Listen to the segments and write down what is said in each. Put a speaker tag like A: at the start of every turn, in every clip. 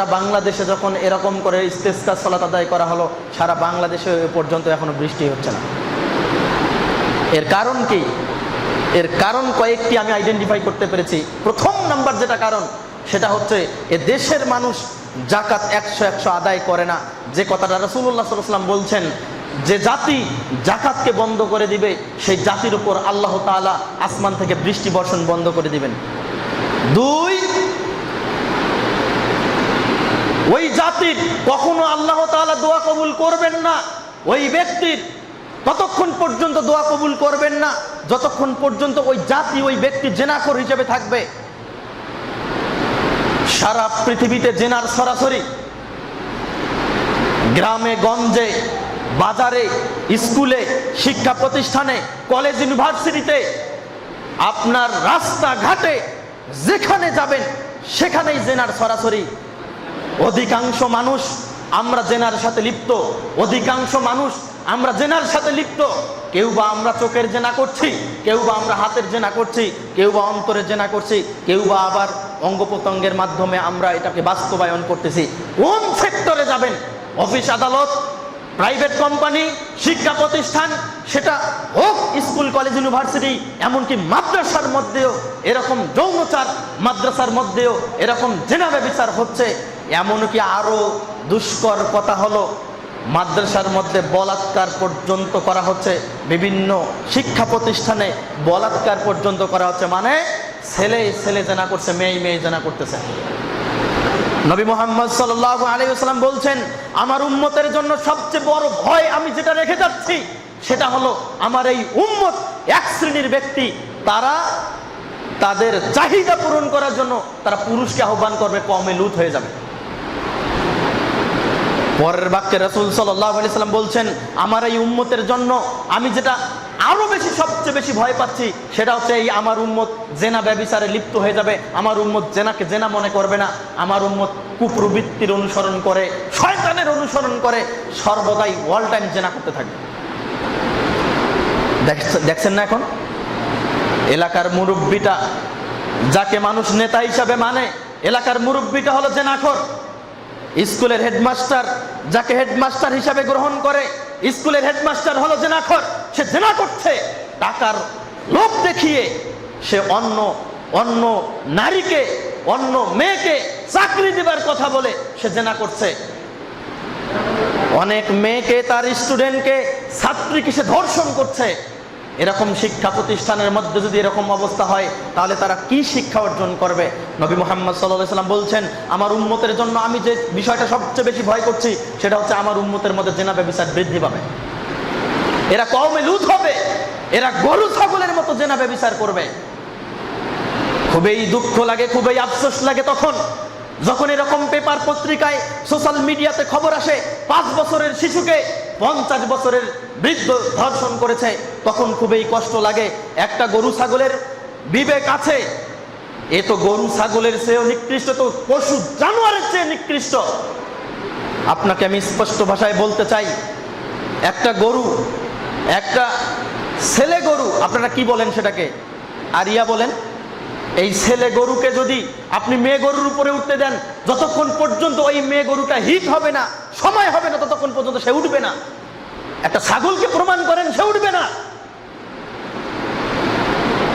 A: সারা বাংলাদেশে যখন এরকম করে ইস্তেস্কা সালাত আদায় করা হলো, সারা বাংলাদেশে পর্যন্ত এখনও বৃষ্টি হচ্ছে না। এর কারণ কি? এর কারণ কয়েকটি আমি আইডেন্টিফাই করতে পেরেছি। প্রথম নাম্বার যেটা কারণ, সেটা হচ্ছে এ দেশের মানুষ জাকাত একশো একশো আদায় করে না। যে কথাটা রসুল্লাহ সাল্লাম বলছেন, যে জাতি জাকাতকে বন্ধ করে দিবে, সেই জাতির উপর আল্লাহ তাআলা আসমান থেকে বৃষ্টি বর্ষণ বন্ধ করে দিবেন। দুই ওই জাতির কখনো আল্লাহ তাআলা দোয়া কবুল করবেন না। ওই ব্যক্তির ততক্ষণ পর্যন্ত দোয়া কবুল করবেন না। যতক্ষণ পর্যন্ত ওই জাতি, ওই ব্যক্তি জেনাকর হিসেবে থাকবে। সারা পৃথিবীতে জেনার সরাসরি। গ্রামে, গঞ্জে, বাজারে, স্কুলে, শিক্ষা প্রতিষ্ঠানে, কলেজ, ইউনিভার্সিটিতে আপনার রাস্তাঘাটে যেখানে যাবেন, সেখানেই জেনার সরাসরি। অধিকাংশ মানুষ আমরা জেনার সাথে লিপ্ত। অধিকাংশ মানুষ আমরা জেনার সাথে লিপ্ত। কেউ বা আমরা চোখের জেনা করছি, কেউ বা আমরা হাতের জেনা করছি, কেউ বা অন্তরের জেনা করছি, কেউ বা আবার অঙ্গ প্রত্যঙ্গের মাধ্যমে আমরা এটাকে বাস্তবায়ন করতেছি। কোন সেক্টরে যাবেন? অফিস আদালত, প্রাইভেট কোম্পানি, শিক্ষা প্রতিষ্ঠান, সেটা হোক স্কুল, কলেজ, ইউনিভার্সিটি, এমনকি মাদ্রাসার মধ্যেও এরকম যৌনচার মাদ্রাসার মধ্যেও এরকম জেনাবে বিচার হচ্ছে। এমনকি আরও দুষ্কর কথা হলো? মাদ্রাসার মধ্যে বলাৎকার পর্যন্ত করা হচ্ছে, বিভিন্ন শিক্ষা প্রতিষ্ঠানে বলাৎকার পর্যন্ত করা হচ্ছে মানে ছেলে ছেলে জেনা করছে, মেয়ে মেয়ে জেনা করতেছে। নবী মোহাম্মদ সাল্লাহ আলাইসাল্লাম বলছেন, আমার উম্মতের জন্য সবচেয়ে বড় ভয় আমি যেটা রেখে যাচ্ছি, সেটা হলো আমার এই উম্মত এক শ্রেণির ব্যক্তি, তারা তাদের চাহিদা পূরণ করার জন্য তারা পুরুষকে আহ্বান করবে কমে লুত হয়ে যাবে। পরের বাক্যে রসুল সাল্লাম বলছেন, আমার এই উম্মতের জন্য আমি যেটা আরও বেশি সবচেয়ে বেশি ভয় পাচ্ছি, সেটা হচ্ছে এই আমার উম্মত জেনা ব্যবিচারে লিপ্ত হয়ে যাবে। আমার উম্মত জেনাকে জেনা মনে করবে না। আমার উম্মত কুপ্রবৃত্তির অনুসরণ করে, শয়তানের অনুসরণ করে, সর্বদাই অল টাইম জেনা করতে থাকবে দেখছেন না এখন? এলাকার মুরব্বিটা, যাকে মানুষ নেতা হিসাবে মানে এলাকার মুরব্বিটা হলো জেনাখর। স্কুলের হেডমাস্টার যাকে হেডমাস্টার হিসাবে গ্রহণ করে, স্কুলের হেডমাস্টার হলো জেনাখর। সে জেনা করছে, টাকার লোভ দেখিয়ে সে অন্য অন্য নারীকে, অন্য মেয়েকে চাকরি দেবার কথা বলে সে জেনা করছে। অনেক মেয়েকে, তার স্টুডেন্টকে ছাত্রীকে সে ধর্ষণ করছে। এরকম শিক্ষা প্রতিষ্ঠানের মধ্যে যদি এরকম অবস্থা হয়, তাহলে তারা কি শিক্ষা অর্জন করবে? নবী মোহাম্মদ সাল্লাম বলছেন, আমার উন্মতের জন্য আমি যে বিষয়টা সবচেয়ে বেশি ভয় করছি, সেটা হচ্ছে আমার উন্মতের মধ্যে জেনাবে বিচার বৃদ্ধি পাবে। এরা কমে লুত হবে, এরা গরু ছাগলের মতো জেনাবে বিচার করবে। খুবই দুঃখ লাগে, খুবই আফসোস লাগে তখন। যখন এরকম পেপার পত্রিকায় সোশ্যাল মিডিয়াতে খবর আসে, পাঁচ বছরের শিশুকে পঞ্চাশ বছরের বৃদ্ধ ধর্ষণ করেছে, তখন খুবই কষ্ট লাগে। একটা গরু ছাগলের বিবেক আছে, এ তো গরু ছাগলের চেয়েও নিকৃষ্ট, তো পশু জানোয়ারের চেয়ে নিকৃষ্ট। আপনাকে আমি স্পষ্ট ভাষায় বলতে চাই, একটা গরু, একটা ছেলে গরু, আপনারা কি বলেন সেটাকে? আরিয়া বলেন। এই ছেলে গরুকে যদি আপনি মেয়ে গরুর উপরে উঠতে দেন, যতক্ষণ পর্যন্ত ওই মেয়ে গরুটা হিট হবে না, সময় হবে না, ততক্ষণ পর্যন্ত সে উঠবে না। একটা ছাগলকে প্রমাণ করেন, সে উঠবে না।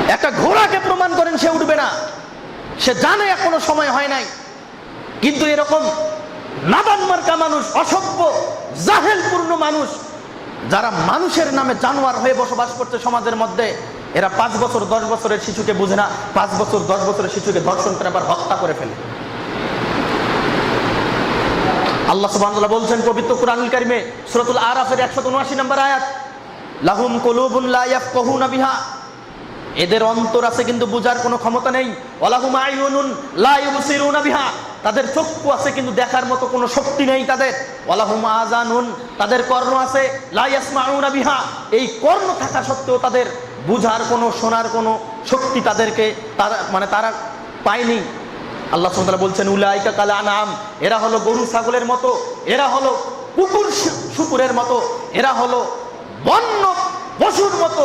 A: একটা ঘোড়াকে প্রমাণ করেন, সে উঠবে না। সে জানে এখনও সময় হয় নাই। কিন্তু এরকম নাদান মার্কা মানুষ, অসভ্য, জাহেলপূর্ণ মানুষ, যারা মানুষের নামে জানোয়ার হয়ে বসবাস করছে সমাজের মধ্যে এরা পাঁচ বছর, দশ বছরের শিশুকে বুঝে না, পাঁচ বছর, দশ বছরের শিশুকে ধর্ষণ করে আবার হত্যা করে ফেলে। আল্লাহ সুবহানাহু বলছেন, পবিত্র কুরআনুল কারিমে সূরাতুল আরাফের 179 নম্বর আয়াত, লাহুম কুলুবুন লা ইয়াফকাহুনা বিহা। এদের অন্তর আছে কিন্তু বুঝার কোনো ক্ষমতা নেই। ওয়ালাহুম আইয়ুনুন লা ইউবসিরুনা বিহা। তাদের চক্ষু আছে কিন্তু দেখার মতো কোনো শক্তি নেই তাদের। ওয়ালাহুম আযানুন, তাদের কর্ণ আছে, লা ইয়াসমাউনা বিহা। এই কর্ণ থাকা সত্ত্বেও তাদের বুঝার কোনো, শোনার কোনো শক্তি তাদেরকে তারা মানে তারা পায়নি। আল্লাহ সুবহানাহু বলছেন, উলাইকা কাল আনাম এরা হলো গরু ছাগলের মতো, এরা হলো কুকুর শুকুরের মতো, এরা হলো বন্য পশুর মতো।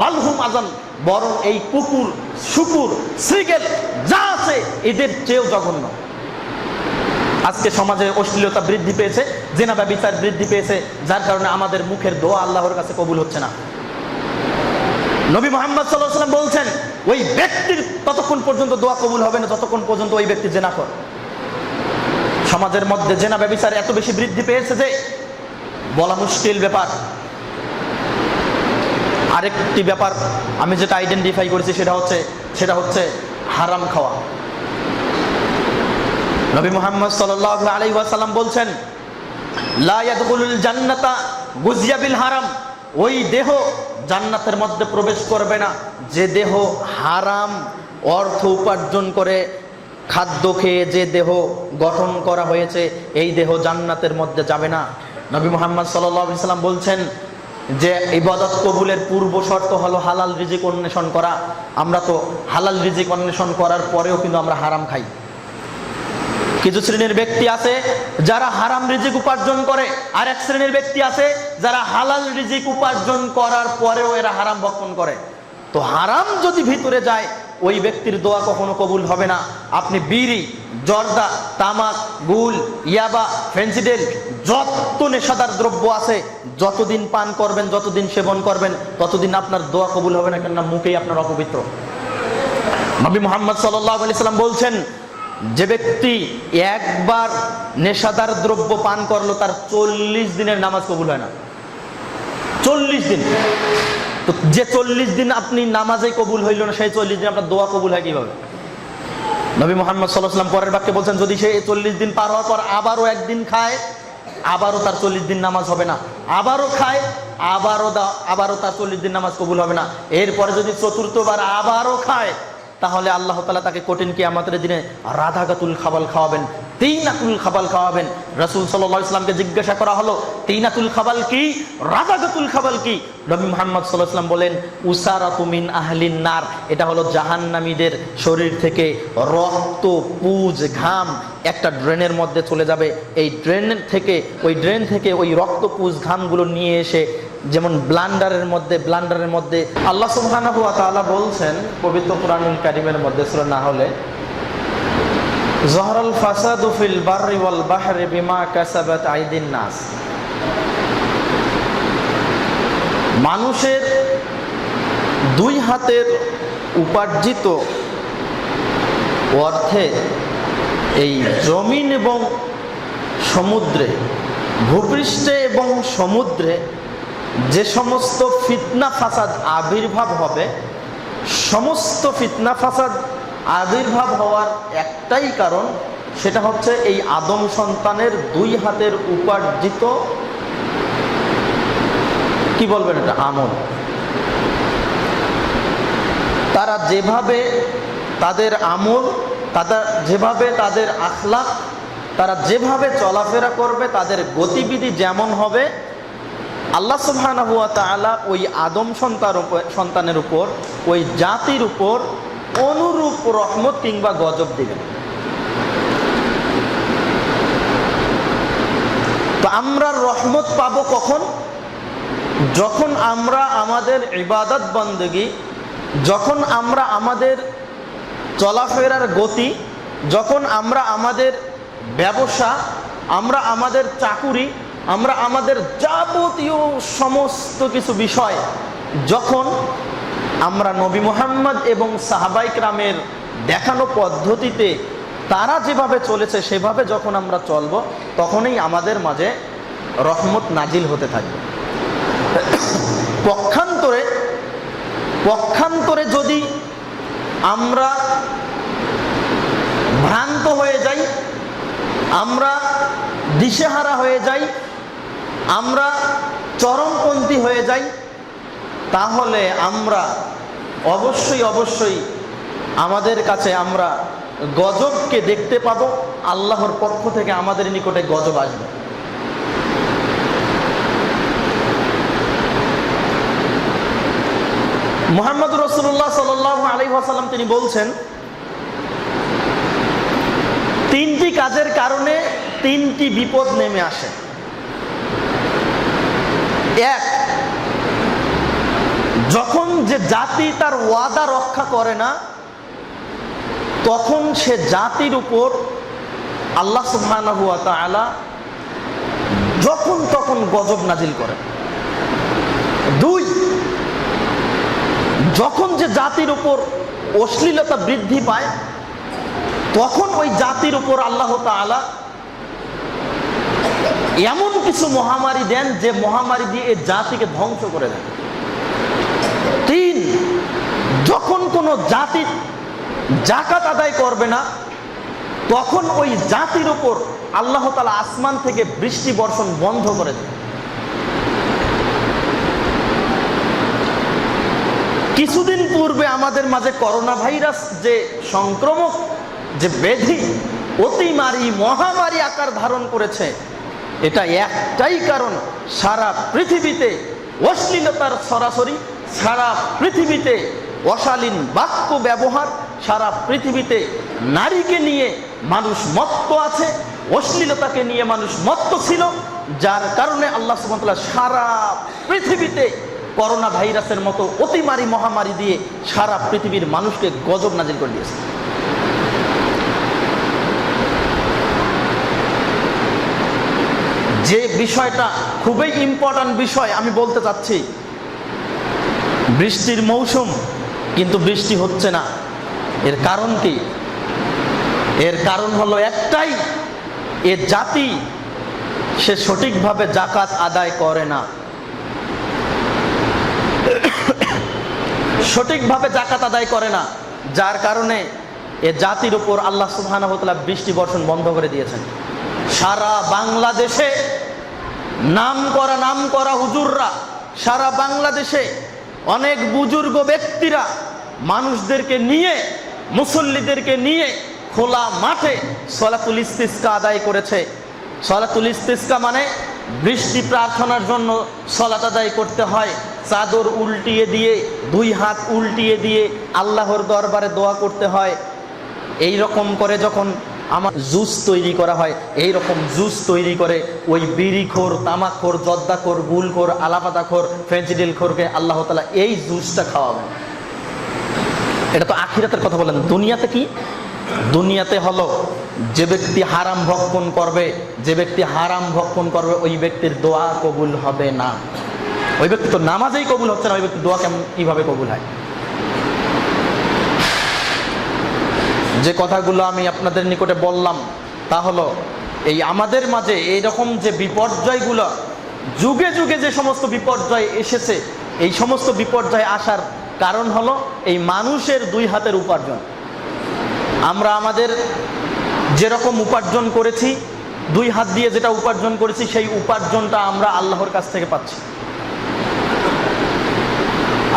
A: বালহুম আজান বরং এই কুকুর, শুকুর, শ্রীগেল যা আছে এদের চেয়েও জঘন্য। আজকে সমাজে অশ্লীলতা বৃদ্ধি পেয়েছে, জেনা ব্যবচার বৃদ্ধি পেয়েছে, যার কারণে আমাদের মুখের দোয়া আল্লাহর কাছে কবুল হচ্ছে না। নবী মোহাম্মদ সাল্লাহ সাল্লাম বলছেন, ওই ব্যক্তির ততক্ষণ পর্যন্ত দোয়া কবুল হবে না ততক্ষণ পর্যন্ত ওই ব্যক্তি জেনা কর। সমাজের মধ্যে জেনা ব্যবচার এত বেশি বৃদ্ধি পেয়েছে যে বলা মুশকিল ব্যাপার। আরেকটি ব্যাপার আমি যেটা আইডেন্টিফাই করেছি সেটা হচ্ছে সেটা হচ্ছে হারাম খাওয়া। নবী মোহাম্মদ সাল্লাহ আলী ওয়াসাল্লাম বলছেন, লা ইয়াদখুলুল জান্নাতা গুজিয়া বিল হারাম। ওই দেহ জান্নাতের মধ্যে প্রবেশ করবে না। যে দেহ হারাম, অর্থ উপার্জন করে খাদ্য খেয়ে যে দেহ গঠন করা হয়েছে, এই দেহ জান্নাতের মধ্যে যাবে না। নবী মোহাম্মদ সাল্লাম বলছেন যে, ইবাদত কবুলের পূর্ব শর্ত হলো হালাল রিজিক অন্বেষণ করা। আমরা তো হালাল রিজিক অন্বেষণ করার পরেও কিন্তু আমরা হারাম খাই। কিছু শ্রেণির ব্যক্তি আছে যারা হারাম রিজিক উপার্জন করে আর এক শ্রেণির ব্যক্তি আছে যারা হালাল রিজিক উপার্জন করার পরেও এরা হারাম ভক্ষণ করে। তো হারাম যদি ভিতরে যায়, ওই ব্যক্তির দোয়া কখনো কবুল হবে না। আপনি বিড়ি, জর্দা, তামাক, গুল, ইয়াবা, ফেন্সিডেল, যত নেশাদার দ্রব্য আছে, যতদিন পান করবেন, যতদিন সেবন করবেন, ততদিন আপনার দোয়া কবুল হবে না কেননা মুখেই আপনার অপবিত্র। নবী মোহাম্মদ সাল্লাম বলছেন যে ব্যক্তি একবার নেশাদার দ্রব্য পান করল, তার চল্লিশ দিনের নামাজ কবুল হয় না। চল্লিশ দিন। তো যে চল্লিশ দিন আপনি নামাজে কবুল হইল না, সেই চল্লিশ দিন আপনার দোয়া কবুল হয় কীভাবে? নবী মোহাম্মদ সাল্লাহাম পরের বাক্যে বলছেন, যদি সে চল্লিশ দিন পার হওয়ার পর আবারও একদিন খায়, আবারও তার চল্লিশ দিন নামাজ হবে না। আবারও খায়, আবারও আবারও তার চল্লিশ দিন নামাজ কবুল হবে না। এরপরে যদি চতুর্থবার আবারও খায় তাহলে আল্লাহ তালা তাকে কঠিন কি আমাদের দিনে রাধাগাতুল খাবাল খাওয়াবেন। তিনাতুল খাবাল খাওয়াবেন। রসুল সাল্লাহ ইসলামকে জিজ্ঞাসা করা হলো, তিনাতুল খাবাল কি? রাধাগাতুল খাবাল কি? নবী মোহাম্মদ সাল্লাহ ইসলাম বলেন উসারাতুমিন আহলিন নার। এটা হলো জাহান্নামীদের শরীর থেকে রক্ত, পুজ, ঘাম একটা ড্রেনের মধ্যে চলে যাবে। এই ড্রেন থেকে, ওই ড্রেন থেকে ওই রক্ত, পুজ, ঘামগুলো নিয়ে এসে যেমন ব্লান্ডারের মধ্যে ব্লান্ডারের মধ্যে আল্লাহ সুবহানাহু ওয়া তাআলা বলছেন, পবিত্র কোরআনুল কারিমের মধ্যে সূরা না হলে জহরাল ফাসাদু ফিল ওয়াল বিমা কাসাবাত আইদিন নাস। মানুষের দুই হাতের উপার্জিত অর্থে এই জমিন এবং সমুদ্রে, ভূপৃষ্ঠে এবং সমুদ্রে যে সমস্ত ফিতনা ফাসাদ আবির্ভাব হবে, সমস্ত ফিতনা ফাসাদ আবির্ভাব হওয়ার একটাই কারণ সেটা হচ্ছে এই আদম সন্তানের দুই হাতের উপার্জিত, কি বলবেন এটা, আমল। তারা যেভাবে তাদের আমল তাদের যেভাবে তাদের আখলাক তারা যেভাবে চলাফেরা করবে, তাদের গতিবিধি যেমন হবে, আল্লাহ তাআলা ওই আদম সন্তান সন্তানের উপর, ওই জাতির উপর অনুরূপ রহমত কিংবা গজব দিবেন তো আমরা রহমত পাবো কখন? যখন আমরা আমাদের ইবাদত বন্দেগি, যখন আমরা আমাদের চলাফেরার গতি, যখন আমরা আমাদের ব্যবসা, আমরা আমাদের চাকুরি, আমরা আমাদের যাবতীয় সমস্ত কিছু বিষয়, যখন আমরা নবী মোহাম্মদ এবং সাহাবাইক রামের দেখানো পদ্ধতিতে তারা যেভাবে চলেছে, সেভাবে যখন আমরা চলব, তখনই আমাদের মাঝে রহমত নাজিল হতে থাকবে। পক্ষান্তরে পক্ষান্তরে যদি আমরা ভ্রান্ত হয়ে যাই, আমরা দিশেহারা হয়ে যাই, আমরা চরমপন্থী হয়ে যাই তাহলে আমরা অবশ্যই অবশ্যই আমাদের কাছে আমরা গজবকে দেখতে পাবো, আল্লাহর পক্ষ থেকে আমাদের নিকটে গজব আসবে। মোহাম্মদ রসুল্লাহ সাল আলী আসাল্লাম তিনি বলছেন, তিনটি কাজের কারণে তিনটি বিপদ নেমে আসে। এক যখন যে জাতি তার ওয়াদা রক্ষা করে না, তখন সে জাতির উপর আল্লাহ সুবহানাহু ওয়া যখন তখন গজব নাজিল করে। দুই, যখন যে জাতির উপর অশ্লীলতা বৃদ্ধি পায়, তখন ওই জাতির উপর আল্লাহ তাআলা এমন কিছু মহামারী দেন যে মহামারী দিয়ে এই জাতিকে ধ্বংস করে দেন। যখন কোনো জাতি জাকাত আদায় করবে না, তখন ওই জাতির উপর আল্লাহ তালা আসমান থেকে বৃষ্টি বর্ষণ বন্ধ করে দেন কিছুদিন পূর্বে আমাদের মাঝে করোনা ভাইরাস যে সংক্রমক, যে ব্যাধি, অতিমারি, মহামারী আকার ধারণ করেছে, এটা একটাই কারণ, সারা পৃথিবীতে অশ্লীলতার সরাসরি, সারা পৃথিবীতে অশালীন বাক্য ব্যবহার সারা পৃথিবীতে নারীকে নিয়ে মানুষ মত্ত আছে, অশ্লীলতাকে নিয়ে মানুষ মত্ত ছিল, যার কারণে আল্লাহ সুবহানাহু সারা পৃথিবীতে করোনা ভাইরাসের মতো অতিমারি মহামারী দিয়ে সারা পৃথিবীর মানুষকে গজব নাজিল করে দিয়েছে। যে বিষয়টা খুবই ইম্পর্ট্যান্ট বিষয় আমি বলতে চাচ্ছি, বৃষ্টির মৌসুম কিন্তু বৃষ্টি হচ্ছে না। এর কারণ কি? এর কারণ হলো একটাই, এ জাতি সে সঠিকভাবে জাকাত আদায় করে না। সঠিকভাবে জাকাত আদায় করে না, যার কারণে এ জাতির উপর আল্লাহ সুবহানাহু ওয়া বৃষ্টি বর্ষণ বন্ধ করে দিয়েছেন। সারা বাংলাদেশে নাম করা নাম করা হুজুররা, সারা বাংলাদেশে অনেক বুজুর্গ ব্যক্তিরা মানুষদেরকে নিয়ে, মুসল্লিদেরকে নিয়ে খোলা মাঠে সলাতুল ইস্তিস্কা আদায় করেছে। সলাতুল ইস্তিস্কা মানে বৃষ্টি প্রার্থনার জন্য সলাত আদায় করতে হয়। চাদর উল্টিয়ে দিয়ে, দুই হাত উল্টিয়ে দিয়ে আল্লাহর দরবারে দোয়া করতে হয়। এই রকম করে যখন আমার জুস তৈরি করা হয়। এই রকম জুস তৈরি করে ওই বিড়িখোর তামাকখোর জর্দাখোর গুলখোর আলাপাতাখোর ফেন্সিডিল খোরকে আল্লাহ তালা এই জুসটা খাওয়াবেন। এটা তো আখিরাতের কথা বলেন। দুনিয়াতে কি? দুনিয়াতে হলো যে ব্যক্তি হারাম ভক্ষণ করবে, যে ব্যক্তি হারাম ভক্ষণ করবে, ওই ব্যক্তির দোয়া কবুল হবে না। ওই ব্যক্তি তো নামাজেই কবুল হচ্ছে না, ওই ব্যক্তি দোয়া কেমন, কীভাবে কবুল হয়? যে কথাগুলো আমি আপনাদের নিকটে বললাম, তা হলো, এই আমাদের মাঝে এইরকম যে বিপর্যয়গুলো, যুগে যুগে যে সমস্ত বিপর্যয় এসেছে, এই সমস্ত বিপর্যয় আসার কারণ হলো এই মানুষের দুই হাতের উপার্জন। আমরা আমাদের যেরকম উপার্জন করেছি, দুই হাত দিয়ে যেটা উপার্জন করেছি, সেই উপার্জনটা আমরা আল্লাহর কাছ থেকে পাচ্ছি।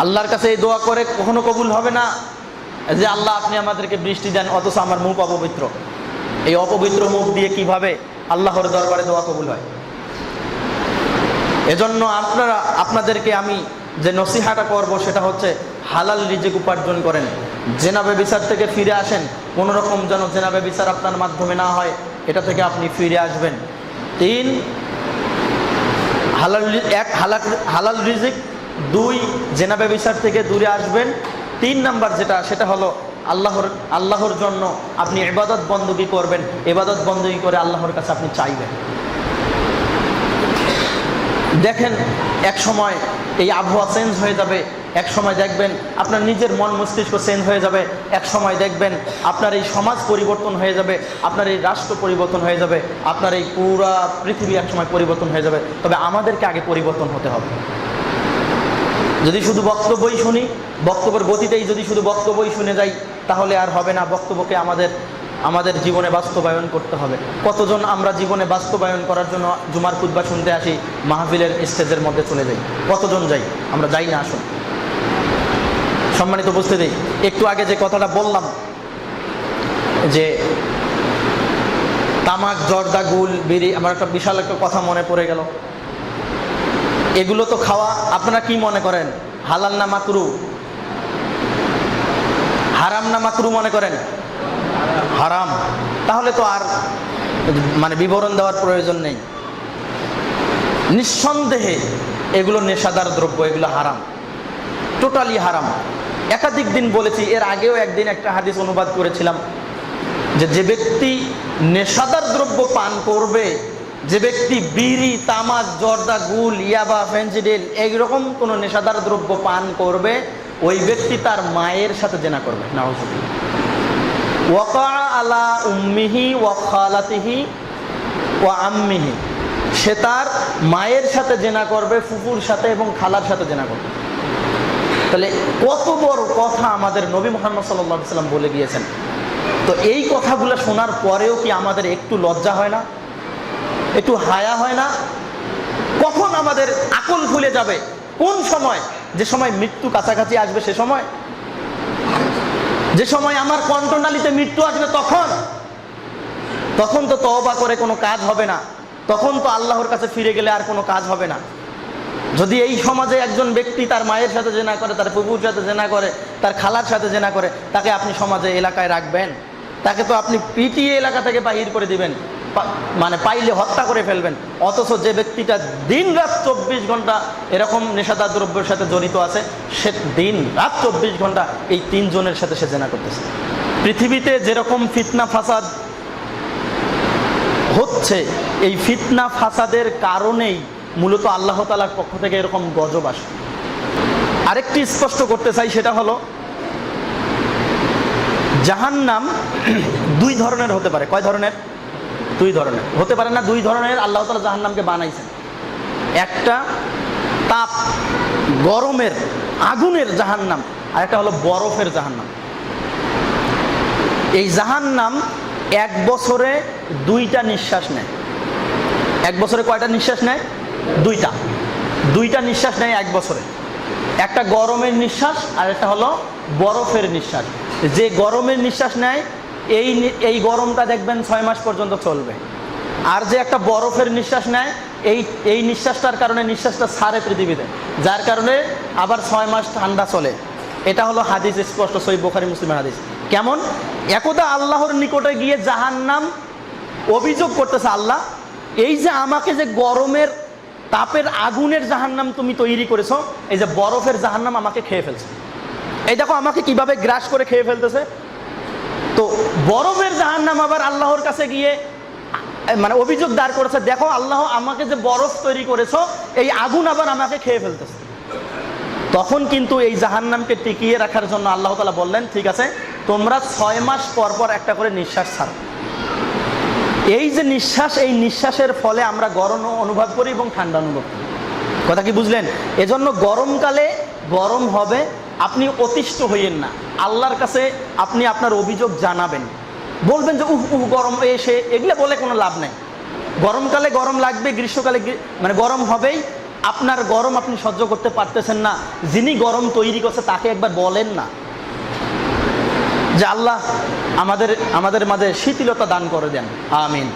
A: আল্লাহর কাছে এই দোয়া করে কখনো কবুল হবে না যে আল্লাহ, আপনি আমাদেরকে বৃষ্টি দেন, অথচ আমার মুখ অপবিত্র। এই অপবিত্র মুখ দিয়ে কীভাবে আল্লাহর দরবারে দোয়া কবুল হয়? এজন্য আপনারা, আপনাদেরকে আমি যে নসিহাটা করব, সেটা হচ্ছে হালাল রিজিক উপার্জন করেন। জেনাবে বিচার থেকে ফিরে আসেন কোনো রকম যেন জেনাবে বিচার আপনার মাধ্যমে না হয়, এটা থেকে আপনি ফিরে আসবেন। তিন, হালাল এক হালাল হালাল রিজিক, দুই জেনাবে বিচার থেকে দূরে আসবেন। তিন নাম্বার যেটা, সেটা হলো আল্লাহর আল্লাহর জন্য আপনি ইবাদত বন্দী করবেন। এবাদত বন্দী করে আল্লাহর কাছে আপনি চাইবেন। দেখেন, এক সময় এই আবহাওয়া চেঞ্জ হয়ে যাবে, এক সময় দেখবেন আপনার নিজের মন মস্তিষ্ক চেঞ্জ হয়ে যাবে, এক সময় দেখবেন আপনার এই সমাজ পরিবর্তন হয়ে যাবে, আপনার এই রাষ্ট্র পরিবর্তন হয়ে যাবে, আপনার এই পুরা পৃথিবী এক সময় পরিবর্তন হয়ে যাবে। তবে আমাদেরকে আগে পরিবর্তন হতে হবে। যদি শুধু বক্তব্যই শুনি, বক্তব্যের গতিতেই যদি শুধু বক্তব্যই শুনে যাই, তাহলে আর হবে না বক্তব্যকে আমাদের আমাদের জীবনে বাস্তবায়ন করতে হবে। কতজন আমরা জীবনে বাস্তবায়ন করার জন্য জুমার কুদ্বা শুনতে আসি, মাহফিলের স্টেজের মধ্যে চলে যাই। কতজন যাই? আমরা যাই না আসুন। সম্মানিত উপস্থিতি, একটু আগে যে কথাটা বললাম, যে তামাক, জর্দা, গুল, বিড়ি, আমার একটা বিশাল একটা কথা মনে পড়ে গেল। এগুলো তো খাওয়া, আপনারা কি মনে করেন? হালাল না মাকরু? হারাম না মাকরু মনে করেন? হারাম। তাহলে তো আর মানে বিবরণ দেওয়ার প্রয়োজন নেই। নিঃসন্দেহে এগুলো নেশাদার দ্রব্য, এগুলো হারাম। টোটালি হারাম। একাধিক দিন বলেছি, এর আগেও একদিন একটা হাদিস অনুবাদ করেছিলাম যে যে ব্যক্তি নেশাদার দ্রব্য পান করবে যে ব্যক্তি বিড়ি, তামাক, জর্দা, গুল, ইয়াবা ফেন্সিডিল এইরকম কোনো নেশাদার দ্রব্য পান করবে, ওই ব্যক্তি তার মায়ের সাথে জেনা করবে। ওয়াকা আলা উম্মিহি ওয়া খালাতিহি ওয়া আম্মিহি। সে তার মায়ের সাথে জেনা করবে, ফুফুর সাথে এবং খালার সাথে জেনা করবে। তাহলে কত বড় কথা আমাদের নবী মোহাম্মদ সাল্লাম বলে গিয়েছেন। তো এই কথাগুলো শোনার পরেও কি আমাদের একটু লজ্জা হয় না? একটু হায়া হয় না? কখন আমাদের আকল খুলে যাবে? কোন সময়? যে সময় মৃত্যু কাছাকাছি আসবে, সে সময়? যে সময় আমার কণ্ঠনালীতে মৃত্যু আসবে, তখন? তখন তো তওবা করে কোনো কাজ হবে না। তখন তো আল্লাহর কাছে ফিরে গেলে আর কোনো কাজ হবে না। যদি এই সমাজে একজন ব্যক্তি তার মায়ের সাথে জেনা করে, তার পুকুর সাথে জেনা করে, তার খালার সাথে জেনা করে, তাকে আপনি সমাজে, এলাকায় রাখবেন? তাকে তো আপনি পিটিয়ে এলাকা থেকে বাহির করে দিবেন। মানে পাইলে হত্যা করে ফেলবেন। অথচ যে ব্যক্তিটা দিন রাত চব্বিশ ঘণ্টা এরকম নেশাদার দ্রব্যের সাথে জড়িত আছে, সে দিন রাত চব্বিশ ঘণ্টা এই তিনজনের সাথে সে জেনা করতেছে। পৃথিবীতে যেরকম ফিতনা ফাসাদ হচ্ছে, এই ফিতনা ফাসাদের কারণেই মূলত আল্লাহ তালার পক্ষ থেকে এরকম গজব আসে। আরেকটি স্পষ্ট করতে চাই, সেটা হলো জাহান্নাম দুই ধরনের হতে পারে। কয় ধরনের? দুই ধরনের। হতে পারে না দুই ধরনের, আল্লাহ তালা জাহান্নামকে বানাইছেন। একটা তাপ গরমের, আগুনের জাহান্নাম, আর একটা হলো বরফের জাহান্নাম। এই জাহান্নাম এক বছরে দুইটা নিঃশ্বাস নেয়। এক বছরে কয়টা নিঃশ্বাস নেয়? দুইটা। দুইটা নিঃশ্বাস নেয় এক বছরে। একটা গরমের নিঃশ্বাস আর একটা হলো বরফের নিঃশ্বাস। যে গরমের নিঃশ্বাস নেয় এই এই গরমটা দেখবেন ছয় মাস পর্যন্ত চলবে। আর যে একটা বরফের নিঃশ্বাস নেয়, এই এই নিঃশ্বাসটার কারণে নিঃশ্বাসটা সারে পৃথিবীতে, যার কারণে আবার ছয় মাস ঠান্ডা চলে। এটা হলো হাদিস, স্পষ্ট সই বোখারি, মুসলিমের হাদিস। কেমন? একদা আল্লাহর নিকটে গিয়ে জাহান্নাম অভিযোগ করতেছে আল্লাহ, এই যে আমাকে যে গরমের তাপের আগুনের জাহান্নাম তুমি তৈরি করেছ, এই যে বরফের জাহান্নাম আমাকে খেয়ে ফেলছে। এই দেখো, আমাকে কীভাবে গ্রাস করে খেয়ে ফেলতেছে? তো বরফের জাহান্নাম আবার আল্লাহর কাছে গিয়ে মানে অভিযোগ দাঁড় করেছে, দেখো, আল্লাহ আমাকে যে বরফ তৈরি করেছ, এই আগুন আবার আমাকে খেয়ে ফেলতেছে। তখন কিন্তু এই জাহান্নামকে টিকিয়ে রাখার জন্য আল্লাহ তালা বললেন, ঠিক আছে, তোমরা ছয় মাস পর পর একটা করে নিঃশ্বাস ছাড়ো। এই যে নিঃশ্বাস, এই নিঃশ্বাসের ফলে আমরা গরম অনুভব করি এবং ঠান্ডা অনুভব করি। কথা কি বুঝলেন? এজন্য গরমকালে গরম হবে আপনি হইয়েন না। আল্লাহর কাছে আপনি আপনার অভিযোগ জানাবেন। বলবেন যে, উহ উহ, গরম এসে, এগুলো বলে কোনো লাভ নেই। গরমকালে গরম লাগবে, গ্রীষ্মকালে মানে গরম হবেই। আপনার গরম আপনি সহ্য করতে পারতেছেন না। যিনি গরম তৈরি করছে, তাকে একবার বলেন না। যে, আল্লাহ আমাদের আমাদের মাঝে শিথিলতা দান করে দেন। আমিন।